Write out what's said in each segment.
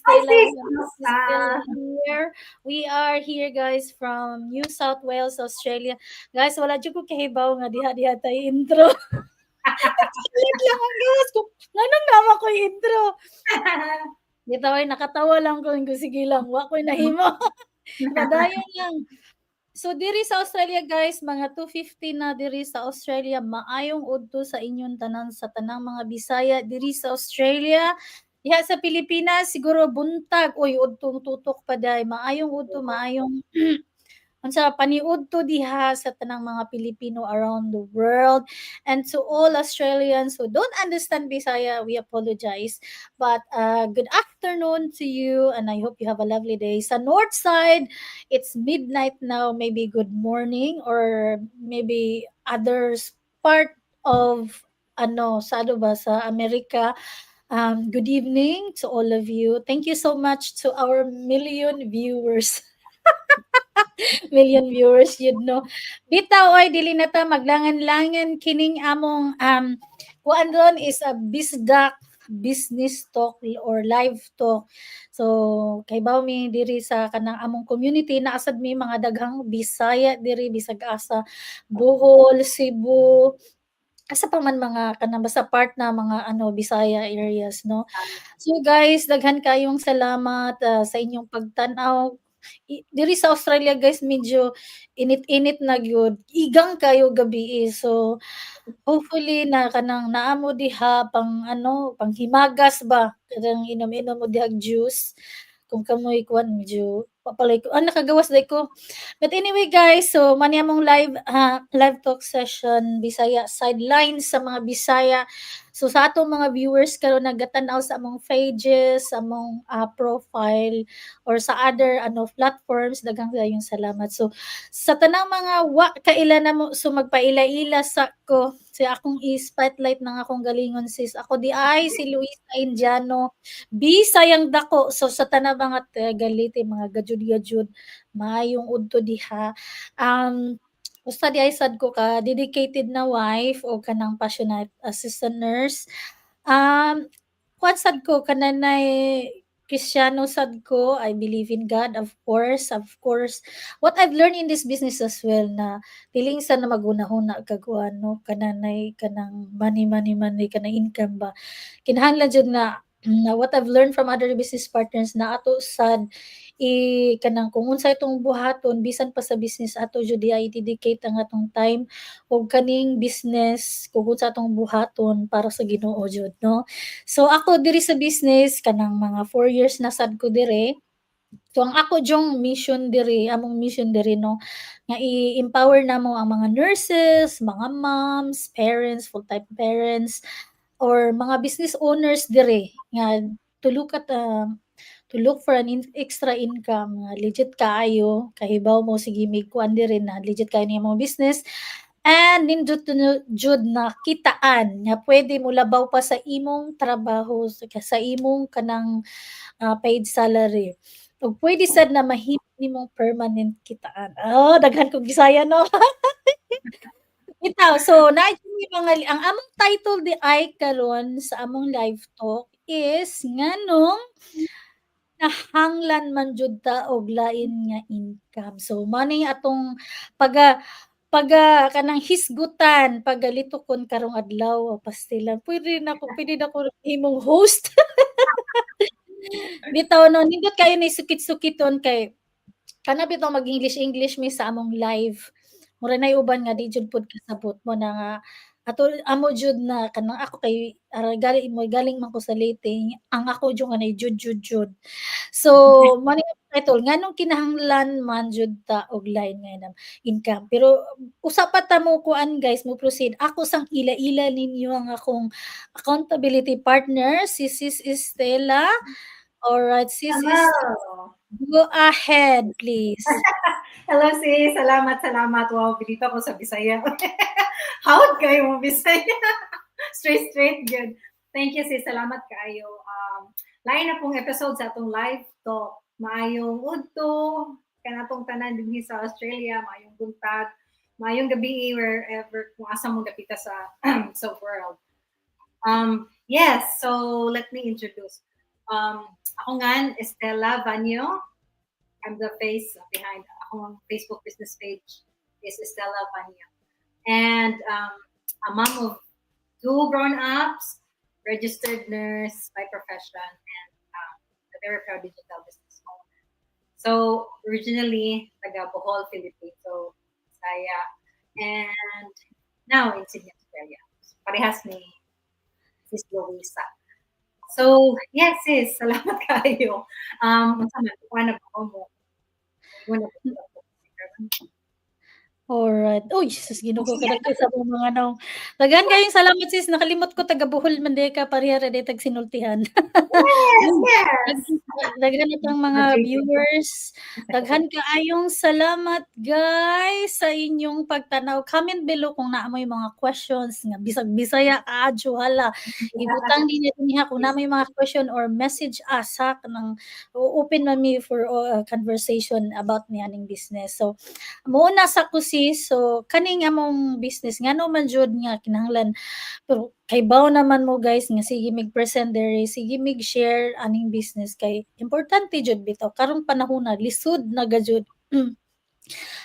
kamusta? still here. We are here guys from New South Wales, Australia. Guys, wala jud ko kahibaw nga diha-diha tay intro. Nagsulat lang ang gawas ko, nganong nama ko'y intro? Bitaw ay nakatawa lang ko, ingon sige lang wa ko'y nahimo. Padayon lang. So diri sa Australia guys, mga 2:50 na diri sa Australia. Maayong udto sa inyong tanan, sa tanang mga Bisaya diri sa Australia. Diha sa Pilipinas siguro buntag, uy udtong tutok pa day. Maayong udto, maayong unsa paniudto diha sa tanang mga Pilipino around the world. And to all Australians who don't understand Bisaya, we apologize. But uh, good afternoon to you and I hope you have a lovely day. Sa north side, it's midnight now, maybe good morning or maybe others part of ano, sa ano ba sa Amerika. Um, good evening to all of you. Thank you so much to our million viewers. million viewers yun no. Bitaw oy dili na ta maglangan-langan kining among um kuan ron is a bisdak business talk or live talk. So kay baw mi diri sa kanang among community naa sad mi mga daghang Bisaya diri bisag asa Bohol, Cebu, asa pa man mga kanang basta part na mga ano Bisaya areas no. So guys, daghan kayong salamat uh, sa inyong pagtan-aw. I, diri sa Australia guys medyo init-init na gyud. Igang kayo gabii. So hopefully na kanang naa mo diha pang ano, panghimagas ba, kanang inom-inom mo dihang juice. Kung kamoy kuan medyo papalay ko ah, nakagawas day ko. But anyway guys, so mani among live uh, live talk session Bisaya sidelines sa mga Bisaya. So sa atong mga viewers karon nagatan-aw sa among pages, among uh, profile or sa other ano platforms daghang kayong salamat. So sa tanang mga wa kaila na mo so magpaila-ila sa ko si akong i-spotlight ng akong galingon sis. Ako di ay si Luisa Indiano. Bisayang dako. So sa tanang mga tagalite mga gajud-gajud maayong udto diha. Um Usta di ay sad ko ka dedicated na wife o kanang passionate assistant nurse. Um kuan sad ko kananay Kristiyano sad ko, I believe in God, of course, of course. What I've learned in this business as well na dili sa na maghuna-huna kag kuan no kananay kanang money money money kanang income ba. Kinahanglan jud na na what I've learned from other business partners na ato sad i kanang kung unsa itong buhaton bisan pa sa business ato jud ay dedicate ang atong time og kaning business kung unsa atong buhaton para sa Ginoo jud no. So ako diri sa business kanang mga 4 years na sad ko diri. So ang ako jong mission diri, among mission diri no nga i-empower namo ang mga nurses, mga moms, parents, full-time parents or mga business owners diri nga to look at uh, to look for an in extra income nga legit kaayo, kahibaw mo sige may kuan diri na legit kaayo ni imong business and nindot jud na kitaan nga pwede mo labaw pa sa imong trabaho sa, imong kanang uh, paid salary. Ug pwede sad na mahimo nimong permanent kitaan. Oh, daghan kog Bisaya no. Bitaw, so naay mga ang among title di ay karon sa among live talk is nganong nahanglan man jud ta og lain nga income. So ni atong paga paga kanang hisgutan pagalitukon karong adlaw pastilan. Pwede na ko pwede na ko himong host. bitaw no nindot kayo ni sukit-sukiton kay kana bitaw mag-English English mi sa among live. Mura nay uban nga di jud pod kasabot mo na nga ato amo jud na kanang ako kay uh, galing mo galing man ko sa Leyte ang ako jud nga jud jud jud so mo ni title nganong kinahanglan man jud ta og line nga income pero usa pa ta mo kuan guys mo proceed ako sang ila-ila ninyo ang akong accountability partner si Sis Estela Alright, sis Hello. Go ahead, please. Hello sis, salamat, salamat. Wow, bilito ko sa Bisaya. Howd kayo mo Bisaya? straight, straight, good. Thank you sis, salamat kayo. Um, lain na pong episode sa atong live talk. Maayong udto, kanatong tanan din sa Australia, maayong buntag, maayong gabi wherever kung asa mo dapita sa sa world. Um, yes, so let me introduce. Um, ako nga, Estela Vanyo. I'm the face behind akong Facebook business page is Estela Vanyo. And um, a mom of two grown-ups, registered nurse by profession, and um, a very proud digital business owner. So originally, taga Bohol, Philippines. So Saya. And now in Sydney, Australia. Parehas ni Sis Louisa. So, yes, sis. Salamat kayo. Um, unsa man, kuha. Alright. Uy, sus Ginoo ko kadaghan sa mga ano. Daghan kayong salamat sis, nakalimot ko taga Bohol man di ka pareha ra di tag sinultihan. Yes, yes. Daghan itong mga viewers. Daghan kaayong salamat guys sa inyong pagtanaw. Comment below kung naa may mga questions nga bisag Bisaya kaadyo hala. Ibutang din niya niya kung naa mga question or message us ha kanang open man me for uh, conversation about nianing business. So muna sa ko so kaning among business ngano man jud nga kinahanglan. Pero kay baw naman mo guys nga sige mig present dere sige mig share aning business. Kay importante jud bitaw karong panahon na lisod na gajud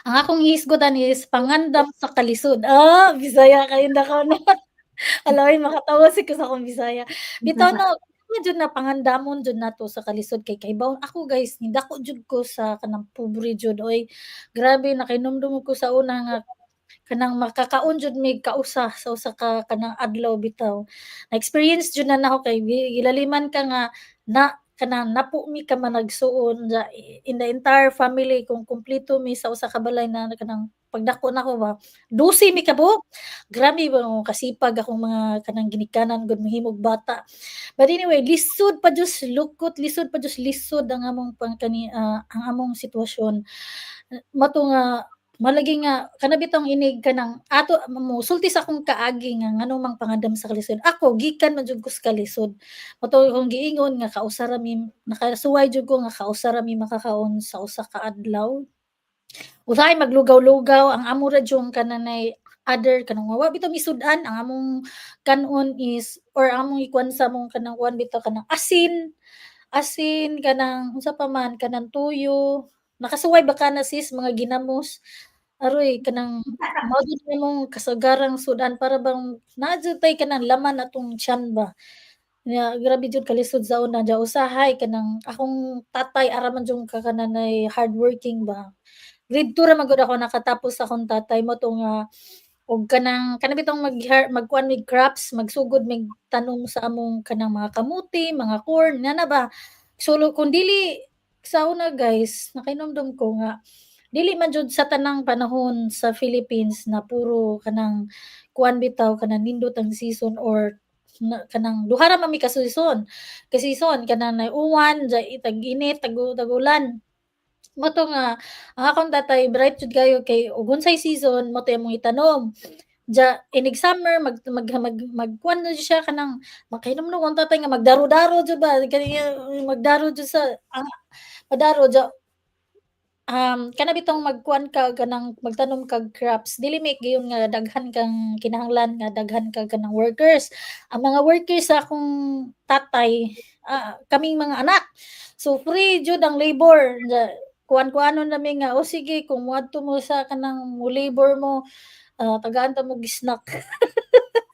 ang akong hisgotan is pangandam sa kalisod. Ah bisaya kayo na na alaway makatawa si ko sa akong bisaya. Bitaw no ano jud na pangandamon jud nato sa kalisod kay baw ako guys ni dako jud ko sa kanang pobre jud oy grabe nakainomdum ko sa una nga kanang makakaon jud mig kausa sa usa ka kanang adlaw bitaw. Na-experience jud na nako kay gi- gilaliman ka nga na kanang napo mi ka man nagsuon sa in the entire family kung kumpleto mi sa usa ka balay na kanang pagdako nako ba 12 mi ka buok. Grabe ba mo kasipag akong mga kanang ginikanan gud mahimog bata. But anyway, lisod pa jud lukot, lisod pa jud lisod ang among pang kani ah, ang among sitwasyon. Mato nga malagi nga kana bitong inig kanang ato mosulti sa akong kaagi nga ngano mang pangadam sa kalisod. Ako gikan man jud ko sa kalisod. Mato kung giingon nga kausa ra mi nakasuway jud ko nga kausa mi makakaon sa usa ka adlaw. Usahay maglugaw-lugaw ang amo ra jung kananay other kanang wa bitaw misud-an ang among kanon is or among ikuan sa among kanang kuan bitaw kanang asin, asin kanang unsa pa man kanang tuyo. Nakasuway ba ka na sis mga ginamos? Aroy kanang mao jud imong kasagarang sudan para bang naa jud tay kanang laman atong tiyan ba. Nga grabe jud kalisod sa una diya usahay kanang akong tatay ara man jung ka kananay hardworking ba. Grade 2 ra man ako nakatapos akong tatay mo to nga og kanang kana bitong mag magkuan mig crops, magsugod mig tanom sa among kanang mga kamuti, mga corn, nga na ba. Sulo kung dili sa una guys, nakainomdom ko nga dili man jud sa tanang panahon sa Philippines na puro kanang kuan bitaw kanang nindot ang season or na, kanang duha ra man mi ka season. Ka season kanang uwan, ja tag-init, tag tag-ulan. Mo to nga ang akong tatay bright jud kayo kay ug unsay season mo to imong itanom. Ja inig summer mag mag mag magkuan na siya kanang makainom-nom ang tatay nga magdaro-daro jud ba kani magdaro jud sa ang madaro ja um, kana bitong magkuan ka kanang magtanom kag crops dili mi gayon nga daghan kang kinahanglan nga daghan ka kanang workers. Ang mga workers sa akong tatay ah, kaming mga anak. So free jud ang labor. Ja, kuan-kuanon nami nga o sige kung moadto mo sa kanang labor mo ah, tagaan ta mo snack.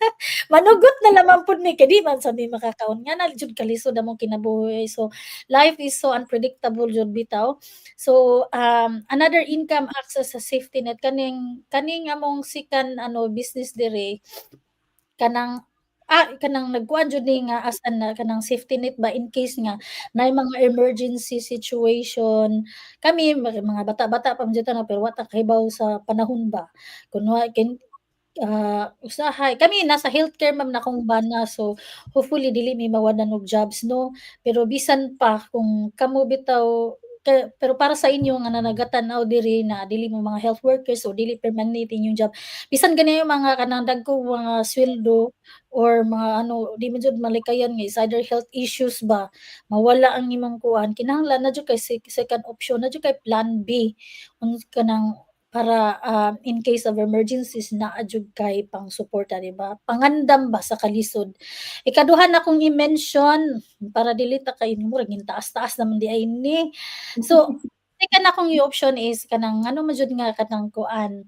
Manugot na lamang pud mi kay di man sad mi makakaon nga na jud kalisod among kinabuhi. So life is so unpredictable jud bitaw. So um, another income access sa safety net kaning kaning among sikan ano business dire kanang ah, kanang nagkuan jud ni nga as an kanang safety net ba in case nga naay mga emergency situation. Kami mga bata-bata pa jud ta pero wa ta kahibaw sa panahon ba. Kunwa kin ah, usahay kami nasa healthcare man akong bana so hopefully dili mi mawalan og jobs no. Pero bisan pa kung kamo bitaw ka pero para sa inyo nga nanagatan-aw diri na dili mo mga health workers o dili permanent inyong job. Bisan gani yung mga kanang dagkong mga sweldo or mga ano di man jud malikayan nga is either health issues ba mawala ang imong kuan kinahanglan na jud kay sec second option na jud kay plan B. Un kanang para um, in case of emergencies naa jud kay pang suporta di ba? Pangandam ba sa kalisod? Ikaduha na kong i-mention para dili ta kay murag taas-taas naman di ay ni. So second akong i-option is kanang ano man jud nga kanang kuan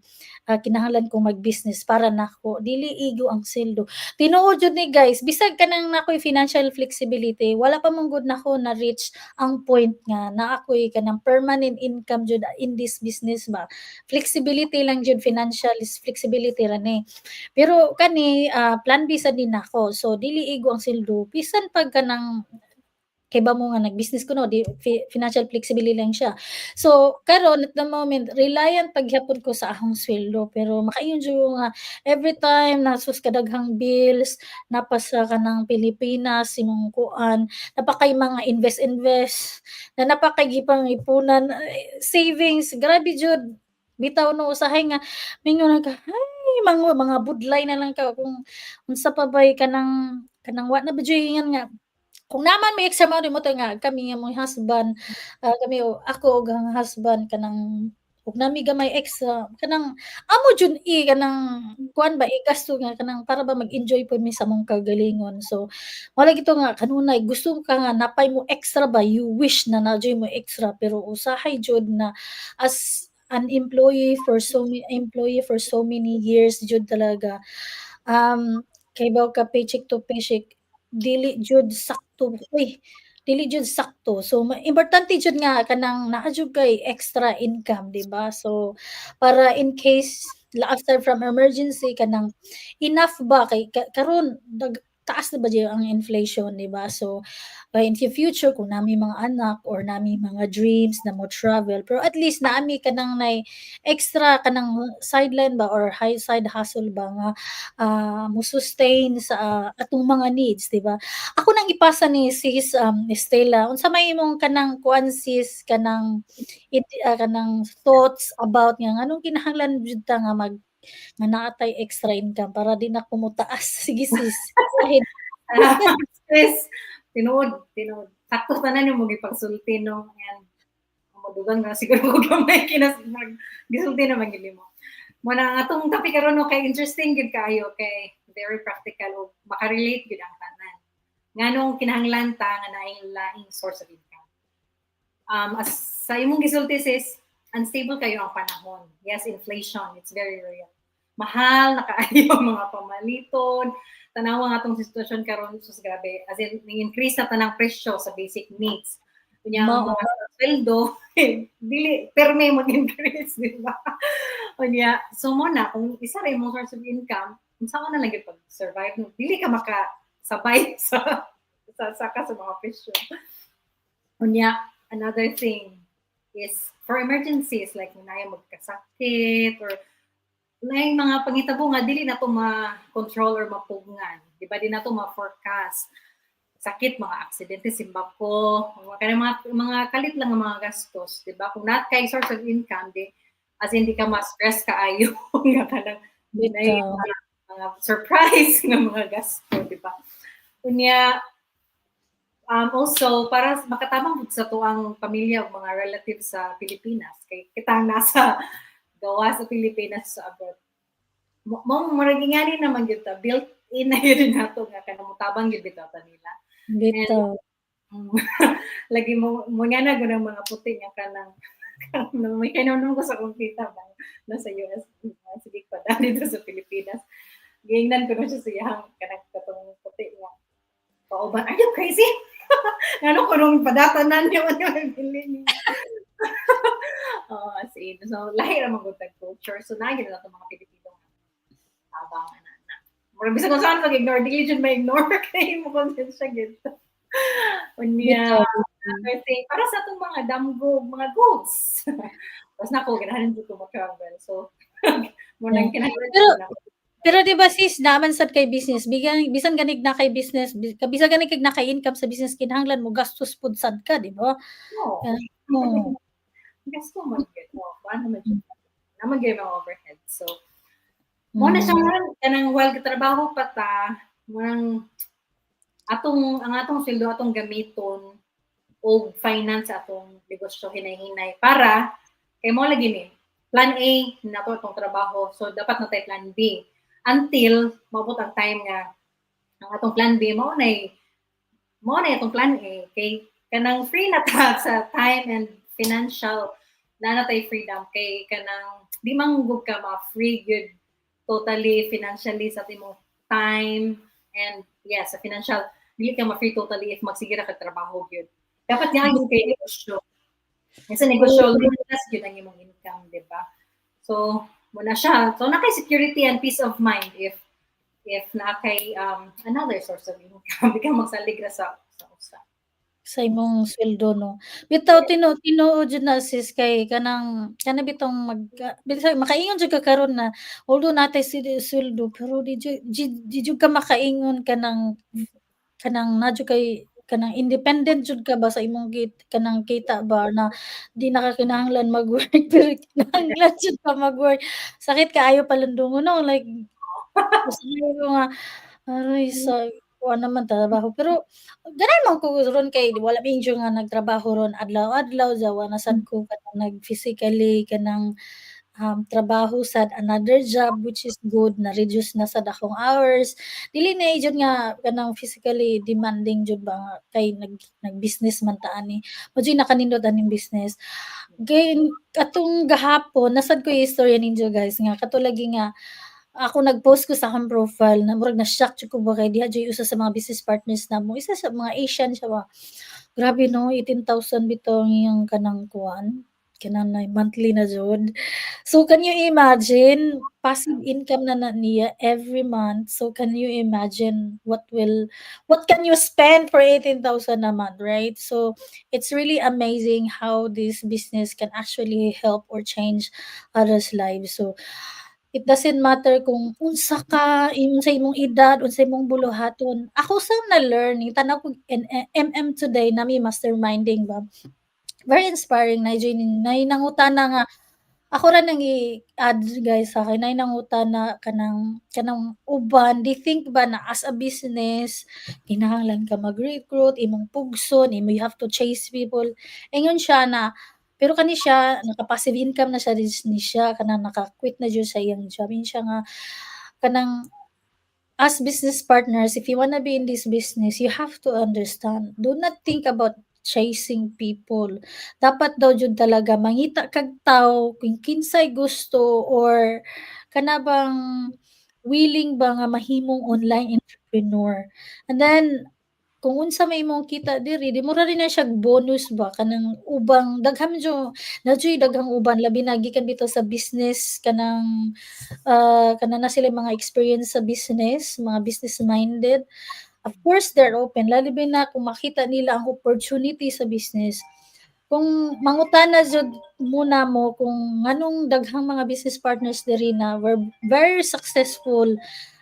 ah, kinahanglan kong mag-business para nako dili igo ang sweldo tinuod jud ni guys bisag kanang nakoy financial flexibility wala pa man gud nako na reach ang point nga na ako'y kanang permanent income jud in this business ba. Flexibility lang jud financial flexibility ra ni pero kani ah, plan B sad din nako so dili igo ang sweldo bisan pag kanang kay ba mo nga nag-business kuno di fi financial flexibility lang siya. So karon at the moment reliant pagyapon ko sa akong sweldo pero ko nga everytime na sus kadaghang bills napasa ka ng Pilipinas imong kuan napakay mga invest invest na napakay gipang ipunan ay, savings grabe jud bitaw no usahay nga mingon ka ay mga mga budlay na lang ka kung unsa pa bay kanang kanang wa na ba nga kung naman may amount mo nga kami nga mong husband. Ah, kami o ako ug ang husband kanang ug nami gamay extra kanang amo jud i kanang kuan ba i-gasto nga kanang para ba mag-enjoy pud mi sa mong kagalingon. So wala gito nga kanunay gusto ka nga napay mo extra ba you wish na na mo extra pero usahay jud na as an employee for so many employee for so many years jud talaga. Um kay baw ka paycheck to paycheck dili jud sakto. Uy dili jud sakto. So importante jud nga kanang naa jud kay extra income di ba? So para in case aside from emergency kanang enough ba? Kay ka, karon taas na ba diya ang inflation di ba? So uh, in the future kung nami mga anak or nami mga dreams na mo travel pero at least naami kanang nay extra kanang sideline ba or high side hustle ba nga ah, mo sustain sa ah, atong mga needs di ba? Ako nang ipasa ni sis um, Stella unsa may imong kanang kuan sis kanang it, ah, kanang thoughts about nga anong kinahanglan jud ta nga mag nga naatay extra income para di na kumutaas sige sis. Stress. Tinuod, tinuod. Sakto tanan yung mga pagsulti no. Yan. Madugang na siguro ko gamay kinas gisulti na magili mo. Muna atong topic karon no kay interesting gid kaayo kay very practical o makarelate gid ang tanan. Nganong kinahanglan ta nga naing laing source of income. Um, as sa imong gisulti sis, unstable kayo ang panahon. Yes, inflation, it's very real. Mahal na kaayo ang mga pamaliton, tanawa nga tong sitwasyon karon sus grabe. As in ni-increase na tanang presyo sa basic needs. Kunya ang Mao. mga sweldo dili perme mo increase di ba? Kunya so mo na kung isa rin mo source of income unsa ko na lang pag survive no dili ka makasabay sa sa saka sa mga presyo. Kunya another thing is for emergencies like na magkasakit or yung mga pangitabo nga dili na to ma-control or mapugngan. Di ba? Di na to ma-forecast. Sakit, mga aksidente, simbako, kanang mga, mga kalit lang ang mga gastos. Di ba? Kung not kay source of income, di, as hindi ka ma-stress ka ayo nga na yung Bitaw. mga, mga surprise nga mga gasto, di ba? Kunya, um, also, para makatabang sa tuang pamilya o mga relatives sa Pilipinas, kay kita nasa gawa sa Pilipinas sa abroad. Mo mo maragingani naman gyud ta built in na yun nato nga kanang mutabang gyud bitaw ta nila. Bitaw. Mm. Lagi mo mo nga na ganang mga puti nga kanang kanang may kanang ko sa kompita ba nasa US uh, sige pa dali dito sa Pilipinas. Gingnan ko na siya siya kanang katong puti nga. Pauban, are you crazy? ano ko nung padatanan niyo ano yung bilin niya. Oo, as in. So, lahi naman ko tag culture. So, nagin na ito mga Pilipino nga. Tabangan na na. Mura bisa kung saan mag-ignore, di yun ma-ignore kayo mo konsensya gito. Unya, thing, para sa itong mga damgo, mga goods. Tapos na ako, ganahan dito mag-travel. So, muna yung kinahanglan Pero- na. Pero 'di ba sis, naman sad kay business, bigan bisan ganig na kay business, bi- bisan ganig kag na kay income sa business kinahanglan mo gastos pud sad ka, di ba? Oo. Oo. Gusto mo get mo. Paano mo? Naman gyud mga overhead. So, mo na siya nga, kanang while katrabaho pa ta, mo atong ang atong sweldo atong gamiton o finance atong negosyo hinay-hinay para kay mo lagi ni plan A na to itong trabaho. So dapat na tayo plan B. Until maabot ang time nga ang atong plan B mao na mao na itong plan A kay kanang free na ta sa time and financial na na tayo freedom kay kanang di manggug ka ma free good totally financially sa timo time and yeah sa financial dili ka ma free totally if magsigira ka trabaho gyud dapat nga gyud kay negosyo. Kasi negosyo limitless gyud ang imong income di ba? So muna siya. So na kay security and peace of mind if if na kay um, another source of income. Di ka magsalig ra sa sa sa imong sweldo no? Bitaw tino tinuod jud na sis kay kanang kana bitong mag bitaw makaingon jud ka karon na although natay si sweldo pero di jud di, di jud ka makaingon kanang kanang na jud kay kanang independent jud ka ba sa imong git kanang kita ba na di na ka kinahanglan mag-work pero kinahanglan jud ka mag-work. Sakit kaayo palandungon no? Like sabi ko nga aray sa kuha naman trabaho. Pero ganay man ko ron kay wala medyo nga nagtrabaho ron. Adlaw-adlaw jawa na sad ko kanang nag physically kanang um, trabaho sad another job which is good na reduce na sad akong hours. Dili na jud nga kanang physically demanding jud ba kay nag nag-business man ta ani. Mo jud nakanindot aning business. Kay katong gahapon nasad ko istorya ninyo guys nga kato lagi nga ako nag-post ko sa akong profile na murag na-shock jud ko ba kay diha usa sa mga business partners namo. Isa sa mga Asian siya ba. Grabe no? 18,000 bitaw ang iyang kanang kuan kanang na monthly na jud. So can you imagine? Passive income na, na niya every month. So can you imagine what will what can you spend for 18,000 a month right? So it's really amazing how this business can actually help or change others lives. So it doesn't matter kung unsa ka, unsa imong edad, unsa imong buluhaton. Ako sa na-learn, tanaw ko eh, MM today nami masterminding ba. Very inspiring na join na nangutana nga. Ako ra nang i-add guys sa akin. Nay nangutana kanang kanang uban. They think ba na as a business kinahanglan ka mag-recruit imong pugson imo you have to chase people. Ingon siya na pero kani siya naka-passive income na siya ni siya kanang naka-quit na jud sa iyang job. Yun siya nga kanang as business partners if you wanna be in this business you have to understand. Do not think about chasing people. Dapat daw jud talaga mangita kag tawo kung kinsay gusto or kana bang willing ba nga mahimong online entrepreneur. And then kung unsa may imong kita diri di mo ra rin na siya bonus ba? Kanang ubang daghang medyo na daghang uban labi na gikan bitaw sa business. Kanang uh, kana na sila mga experience sa business mga business minded. Of course they're open. Lalibi na kung makita nila ang opportunity sa business. Kung mangutana jud muna mo kung nganong daghang mga business partners diri na were very successful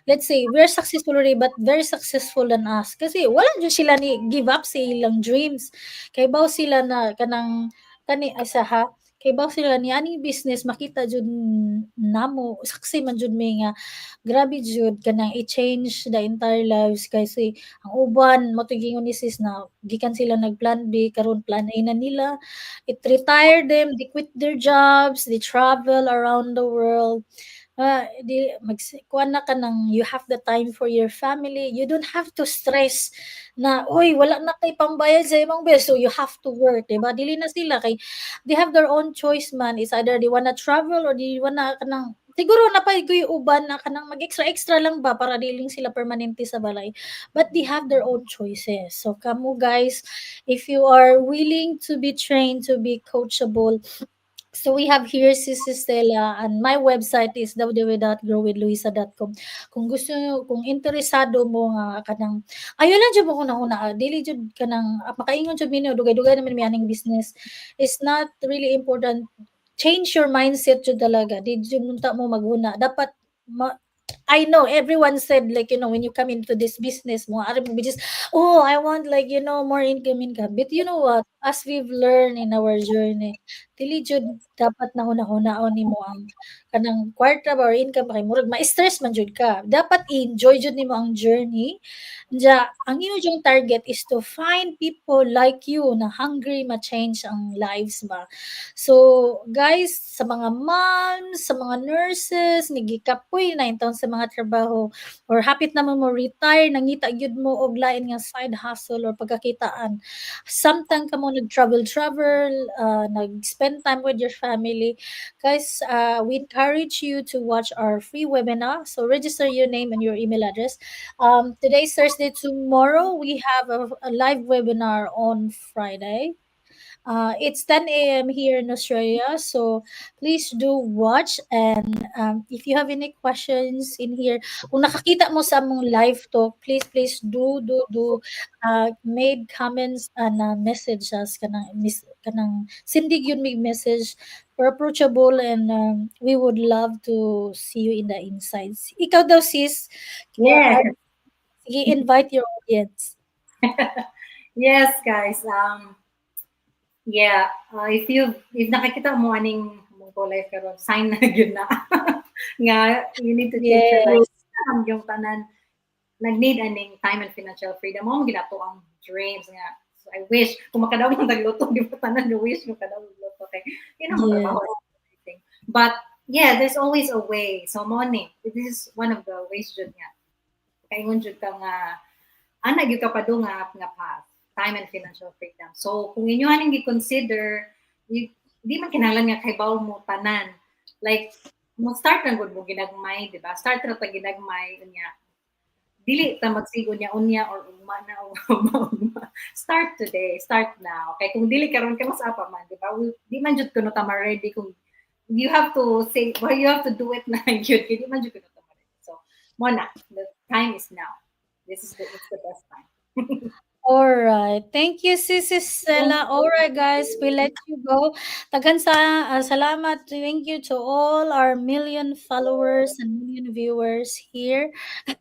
let's say we're successful already but very successful than us. Kasi wala jud sila ni give up sa ilang dreams. Kay baw sila na kanang kani asa ha kay baw sila ni aning business makita jud namo saksi man jud may nga grabe jud kanang i-change the entire lives. Kasi ang uban mo gingon ni sis na gikan sila nag plan B karon plan A na nila. It retire them they quit their jobs they travel around the world uh, di mag na ka ng you have the time for your family. You don't have to stress na oy wala na kay pambayad sa imong bills so you have to work diba dili na sila kay they have their own choice man. Is either they wanna travel or they wanna kanang siguro na pa uban na kanang mag extra extra lang ba para diling sila permanente sa balay. But they have their own choices. So kamo guys. If you are willing to be trained to be coachable So we have here si Stella and my website is www.growwithluisa.com. Kung gusto kung interesado mo nga kanang ayo lang jud mo kuna una dili jud kanang ah, makaingon jud minyo dugay-dugay naman mi aning business. Is not really important. Change your mindset jud talaga. Di jud mo maghuna dapat ma, I know everyone said like you know when you come into this business mo ari mo just oh I want like you know more income income. But you know what? As we've learned in our journey dili jud dapat na hunahunahon nimo ang kanang kwarta ba or income kay murag ma-stress man jud ka. Dapat i-enjoy jud nimo ang journey. Ja, ang imong target is to find people like you na hungry ma-change ang lives ba. So, guys, sa mga moms, sa mga nurses, nigikapoy na intawon sa mga trabaho or hapit na mo retire, nangita gyud mo og lain nga side hustle or pagkakitaan. Samtang ka mo nag-travel-travel, uh, nag-spend time with your family, guys, uh, we you to watch our free webinar. So, register your name and your email address. Um, today's Thursday. Tomorrow, we have a, a live webinar on Friday. Uh, it's 10 a.m. here in Australia, so please do watch. And um, if you have any questions in here, kung nakakita mo sa among live talk, please, please do, do, do uh, made comments and uh, message us kanang, mis, kanang sindig yun may message. We're approachable and um, we would love to see you in the insights. Ikaw daw, sis. Yes. Sige, invite your audience. yes, guys. Um, yeah, uh, if you if nakikita mo aning mong life karon sign na gyud na. Nga you need to change your life Ang yung tanan nag-need aning time and financial freedom. Mo ginato ang dreams nga. So I wish kung makadaw mo tagluto di ba tanan you wish mo kadaw magluto kay you know Yeah. everything but yeah there's always a way. So morning this is one of the ways jud nga. Kaingon jud ka nga ana gyud ka pa do nga nga path time and financial freedom. So, kung inyo haning gi-consider, di man kinahanglan nga kay bawo mo tanan. Like, mo start na gud mo ginagmay, di ba? Start ra ta ginagmay unya. Dili ta magsigo niya unya or ugma na ugma. Start today, start now. Okay, kung dili karon ka mas apa man, di ba? Di man jud kuno ta ready kung you have to say, well, you have to do it na yun. Di man jud kuno ta ready. So, mo na, the time is now. This is the, it's the best time. All right. Thank you, Sis Stella. All right, guys, we let you go. Tagan sa uh, salamat. Thank you to all our million followers and million viewers here.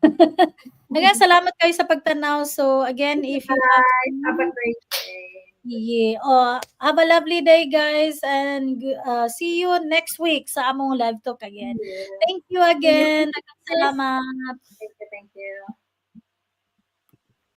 Tagan salamat kayo sa pagtanaw. So again, if you have Have a great day. yeah, oh, have a lovely day, guys, and uh, see you next week sa among live talk again. Yeah. Thank you again. Tagan salamat. Thank you, thank you.